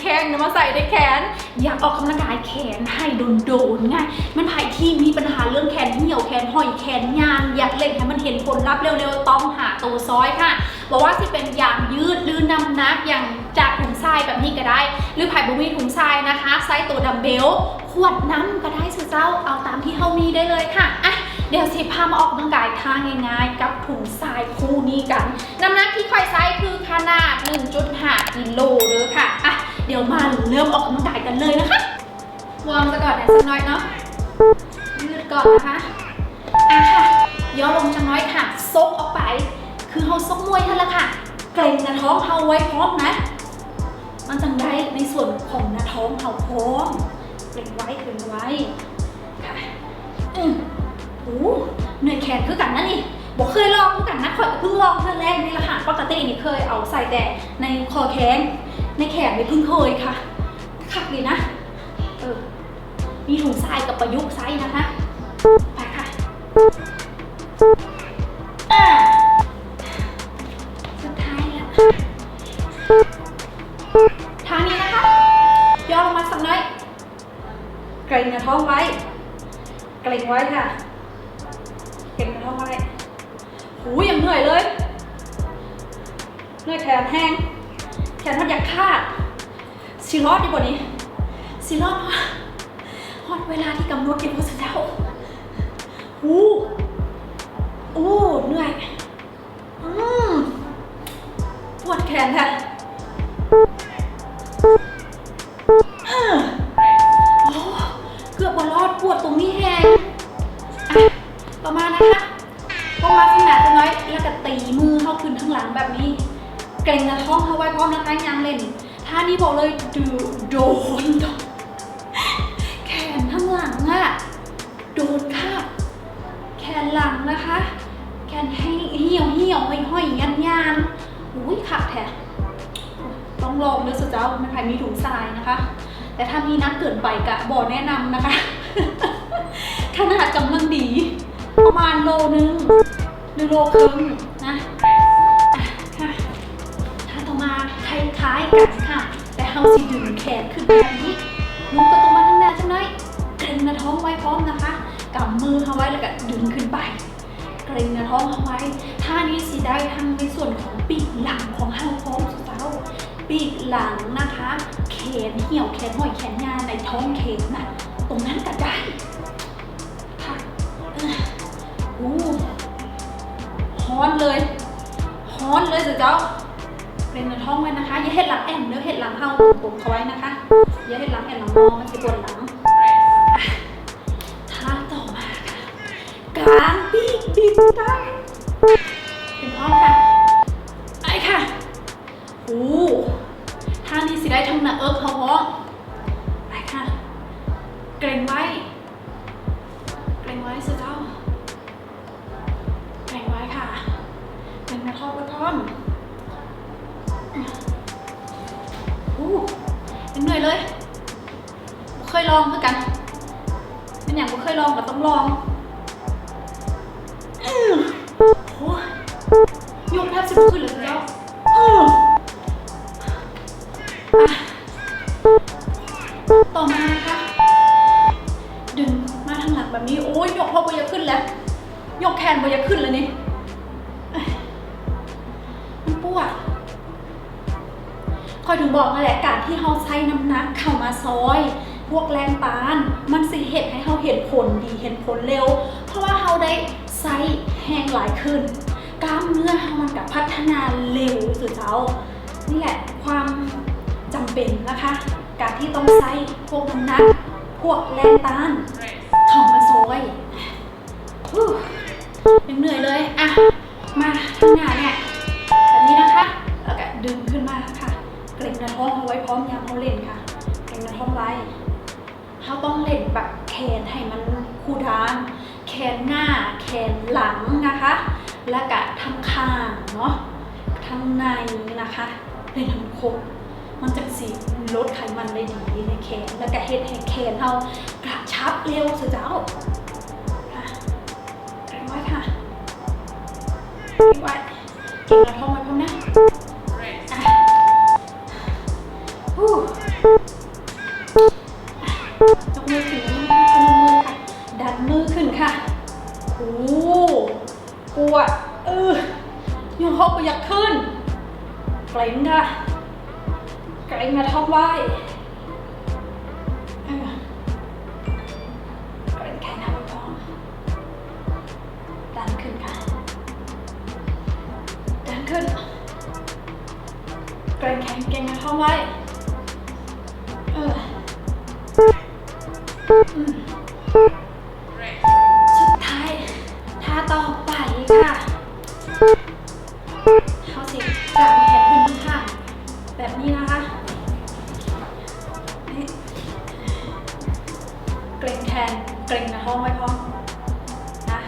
แข้งนะมาใส่ในแขน อยากออกกำลังกายแขนให้โดนๆไงมันไผ่ที่มีปัญหาเรื่องแขนเหี่ยวแขนห้อยแขนยานอยากเล่นให้มันเห็นผลลัพธ์เร็วๆต้องหาตัวซอยค่ะบอกว่าที่เป็นยางยืดหรือนำหนักอย่างจากถุงทรายแบบนี้ก็ได้ หรือไผ่บุมีถุงทรายนะคะไซส์ตัวดัมเบลขวดน้ำก็ได้สุดเจ้าเอาตามที่เฮามีได้เลยค่ะอะเดี๋ยวสิพามาออกกำลังกายท่าง่ายๆ กับถุงทรายคู่นี้กัน น้ำหนักที่ค่อยไซส์คือขนาด 1.5กิโลเด้อค่ะอะ เดี๋ยวมาเริ่มออกกำลังกายกันเลยนะคะวอร์มซะก่อนนะสักหน้อยเนาะยืดก่อนนะคะอะค่ะย่อลงจังน้อยค่ะซกออกไป คือเฮาซกมวยท่านละค่ะ เกรงหน้าท้องเฮาไว้พร้อมนะ มันจังได้ในส่วนของหน้าท้องเฮาพร้อมเกรงไว้เกรงไว้ค่ะอืมโอ้เหนื่อยแขนคือกันนะนี่บอกเคยลองคือกันนะข่อยก็เพิ่งลองเท่าแรกนี่แหละค่ะปกตินี่เคยเอาใส่แต่ในคอแขน ในแขนนี่เพิ่งเคยค่ะขักดีนะ เออ มีถุงทรายกับประยุกต์ไซส์นะคะ ไปค่ะสุดท้ายแล้วทางนี้นะคะ ย่อลงมาสักหน่อย เกรงหน้าท้องไว้ เกรงไว้ค่ะ เกรงหน้าท้องไว้ หูยังเหนื่อยเลย เหนื่อยแขนแห้ง แขนมันอยากขาดสิรอดดีกว่านี้สิรอดวะฮอดเวลาที่กำหนดอยู่สุดแล้วหูอู้เหนื่อย อืมปวดแขนค่ะฮ่าโอ้เกือบบอลอดปวดตรงนี้แฮงอะประมาณนะคะก็มาขนาดจะน้อยแล้วก็ตีมือเข้าขึ้นข้างหลังแบบนี้ เกรงกระท้องเขาไว้พร้อมนะคะยังเล่นท่านี้บอกเลยดูโดนแขนข้างหลังอะโดนค่ะ แขนหลังนะคะ แขนให้เหี่ยวเหี่ยวห้อยห้อยยันยานอุ้ยขัดแท้ต้องลองเนื้อสุดเจ้าไม่ใครมีถุงทรายนะคะ แต่ถ้ามีนักเกินไปกะบอกแนะนำนะคะขนาดกำลังดี ประมาณโลนึงหรือโลครึ่ง คล้ายกันค่ะ แต่เฮาสิดึงแขนขึ้นแบบนี้ลุกก็ต้องมาข้างหน้าจังไหนเกร็งหน้าท้องไว้พร้อมนะคะกำมือเอาไว้แล้วก็ดึงขึ้นไป เกร็งหน้าท้องเอาไว้ท่านี้สิได้ทั้งในส่วนของปีกหลังของเฮาพร้อมสุดเท้าปีกหลังนะคะ แขนเหี่ยวแขนห้อยแขนยาวในท้องแขนน่ะตรงนั้นก็ได้ค่ะอู้ฮ้อนเลยฮ้อนเลยสุดเจ้า เป็นในท้องไว้นะคะ อย่าเห็ดหลังแอนเนื้อเห็ดหลังเฮาผมเขาไว้นะคะ อย่าเห็ดหลังแอนหลังมอมันจะปวดหลังท่าต่อมาค่ะกางปีกบินได้เป็นพร้อมค่ะไปค่ะโอ้ท่านี้สิได้ทั้งหน้าเอิร์กเขาพร้อมไปค่ะ เกรงไว้ เหนื่อยเลยบ่เคยลองเหมือนกัน เป็นอย่างบ่เคยลองก็ต้องลองอื้อโอ้ยยกแทบสิบขึ้นเลยเจ้าอื้ออะต่อมานะคะดึงมาทางหลังแบบนี้ โอ้ยยกพอบ่อยากขึ้นแล้ว ยกแขนบ่อยากขึ้นแล้วนี่เอ้ยมันปวด อยถึงบอกนั่นแหละการที่เขาใช้น้ำหนักเข้ามาซอย พวกแรงต้าน มันสิเห็นให้เขาเห็นผลดีเห็นผลเร็ว เพราะว่าเขาได้ไซส์แห้งหลายขึ้น กล้ามเนื้อเขามันกับพัฒนาเร็วสุดเจ้านี่แหละความจำเป็นนะคะ การที่ต้องใช้พวกน้ำหนัก พวกแรงต้านเข้ามาซอยยังเหนื่อยเลย อะ มาข้างหน้าเนี่ย แบบนี้นะคะ แล้วก็ดึงขึ้นมาค่ะ เกร็งหน้าท้องเอาไว้พร้อมยามเขาเล่นค่ะเกร็งหน้าท้องไว้เขาต้องเล่นแบบแขนให้มันคู่ทางแขนหน้าแขนหลังนะคะ แล้วก็ทั้งข้างเนาะทั้งในนะคะเล่นทั้งครบมันจะสีลดไขมันได้ดีในแขนแล้วก็เฮ็ดให้แขนเรากระชับเร็วสุดเจ้าค่ะเกร็งไว้ค่ะเกร็งไว้เกร็งหน้าท้องไว้พร้อมนะ ท้องไปอยากขึ้นเกร็งค่ะเกร็งมาท้องไว้เออเกร็งแขนหน้าท้องดันขึ้นค่ะดันขึ้นเกร็งแขนเกรงมาท้องไว้เออ เกรงแขนเกรงนะท้องไว้พร้อนะ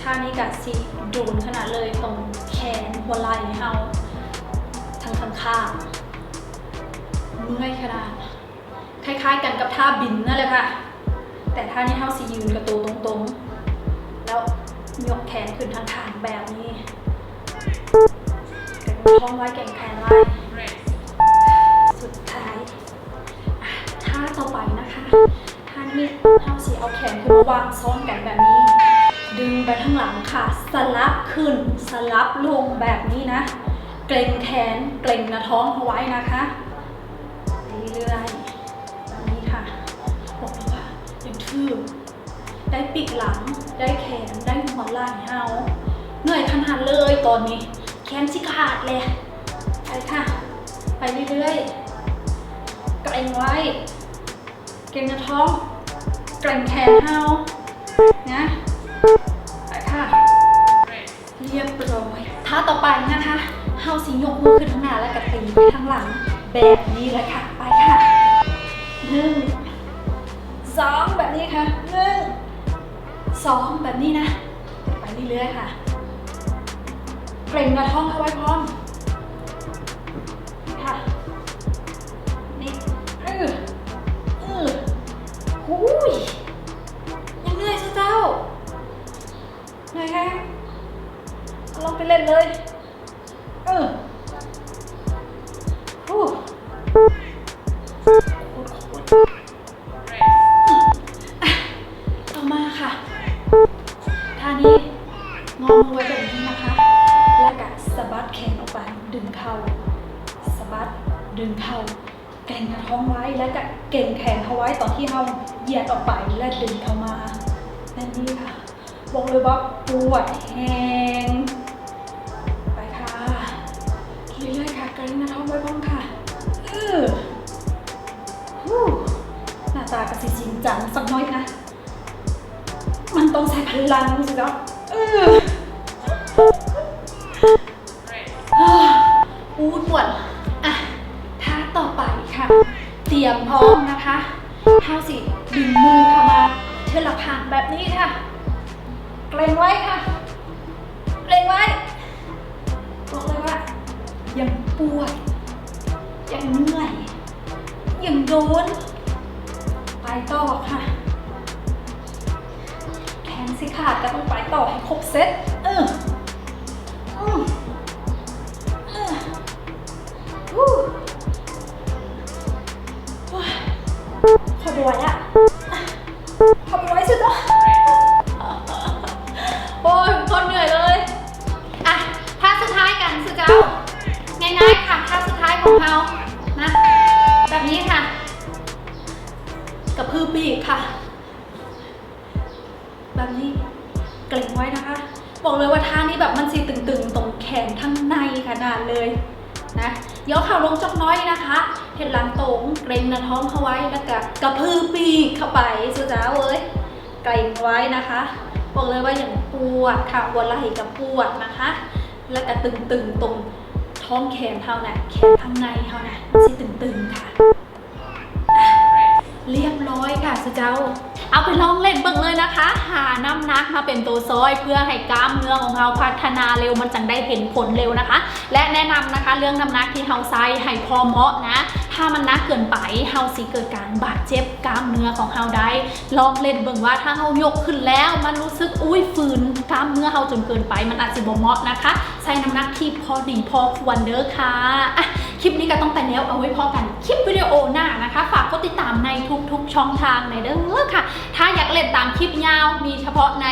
ท่านี้กับสีโดนขนาดเลยตรงแขนหัวไหล่เฮาทั้งข้างๆเมื่อยขนาดคล้ายๆกันกับท่าบินนั่นแหละค่ะ แต่ท่านี้เท่าสียืนกระตูตรงๆ แล้วยกแขนขึ้นทางทางๆแบบนี้แก่งท้องไว้แก่งแขนไว้ สีเอาแขนขึ้นมาวางซ้อนกันแบบนี้ ดึงไปข้างหลังค่ะ สลับขึ้น สลับลงแบบนี้นะ เกร็งแขน เกร็งหน้าท้องเอาไว้นะคะเรื่อยๆแบบนี้ค่ะบอกเลยว่ายังทื่อได้ปีกหลัง ได้แขน ได้หัวไหล่เฮาเหนื่อยขนาดเลยตอนนี้ แขนชิขาดเลยไปค่ะ ไปเรื่อยๆ เกรงไว้ เกรงหน้าท้อง กรงแขนเฮานะไปค่ะ เรียบร้อยท่าต่อไปนะคะเฮาสิยกมือขึ้นข้างหน้าแล้วก็ตีไปข้างหลัง แบบนี้เลยค่ะ ไปค่ะหนึ่งสองแบบนี้ค่ะหนึ่งสองแบบนี้นะ ไปเรื่อยๆค่ะ เกร็งกระท้องเอาไว้พร้อม ค่ะ นี่เออเออหูย เหนื่อยแฮงลองไปเล่นเลย เออฮู้ต่อมาค่ะท่านี้งอมือไว้แบบนี้นะคะ แล้วก็สะบัดแขนออกไป ดึงเข่าสะบัดดึงเข่าแก่งกระท้องไว้แล้วก็เก่งแขนเขาไว้ตอนที่เราเหยียดออกไปและดึงเข้ามาแบบนี้ค่ะ บอกเลยว่าปวดแหงไปค่ะเรื่อยๆค่ะกรงหนะท้องไว้บ้างค่ะเออฮู้หน้าตากระสิจริงจังสักน้อยนะ มันต้องใช้พลังสิเนาะเอออู้ปวดอะท่าต่อไปค่ะ เตรียมพร้อมนะคะเท้าสิดึงมือเข้ามาเทือหละผางแบบนี้ค่ะ เกรงไว้ค่ะเกรงไว้บอกเลยว่า ยังปวด ยังเหนื่อย ยังโดน ไปต่อค่ะ แขนสิขาดก็ต้องไปต่อให้ครบเซตเอออืมเออฮู้วยขอดูไว้อะ กับพือปีกค่ะ แบบนี้เกร็งไว้นะคะ บอกเลยว่าท่านี้แบบมันสีตึงๆ ตรงแขนทั้งในขนาดเลยนะย่อเข่าลงจักน้อยนะคะเห็นหลังตรงเกรงหน้าท้องเข้าไว้แล้วก็กระพือปีกเข้าไปสุดจ้าเว้ยเกรงไว้นะคะบอกเลยว่าอย่างปวดค่ะหัวไหล่กับปวดนะคะ แล้วก็ตึงๆตรงท้องแขนเท่านั้นแขนข้างในเท่านั้นมันสิตึงๆค่ะ อยค่ะสเจ้า เอาไปลองเล่นเบิ่งเลยนะคะ หาน้ำหนักมาเป็นตัวซอย เพื่อให้กล้ามเนื้อของเราพัฒนาเร็วมันจังได้เห็นผลเร็วนะคะ และแนะนำนะคะเรื่องน้ำหนักที่เฮาใส่ให้พอเหมาะนะ ถ้ามันหนักเกินไปเฮาสิเกิดการบาดเจ็บกล้ามเนื้อของเฮาได้ ลองเล่นเบิ่งว่าถ้าเฮายกขึ้นแล้วมันรู้สึกอุ้ยฝืนกล้ามเนื้อเฮาจนเกินไป มันอาจจะบ่เหมาะนะคะใส่น้ำหนักที่พอดีพอควรเด้อค่ะคลิปนี้ก็ต้องไปแล้วเอาไว้พอกัน ติดตามในทุกๆช่องทางในเด้อค่ะ ถ้าอยากเล่นตามคลิปยาวมีเฉพาะใน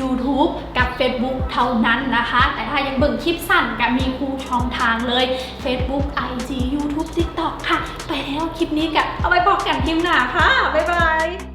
YouTube กับ Facebook เท่านั้นนะคะ แต่ถ้ายังเบิ่งคลิปสั้นก็มีคู่ช่องทางเลย Facebook IG YouTube TikTok ค่ะ ไปแล้วคลิปนี้กับเอาไว้บอกกันทีมหน้าค่ะ บ๊ายบาย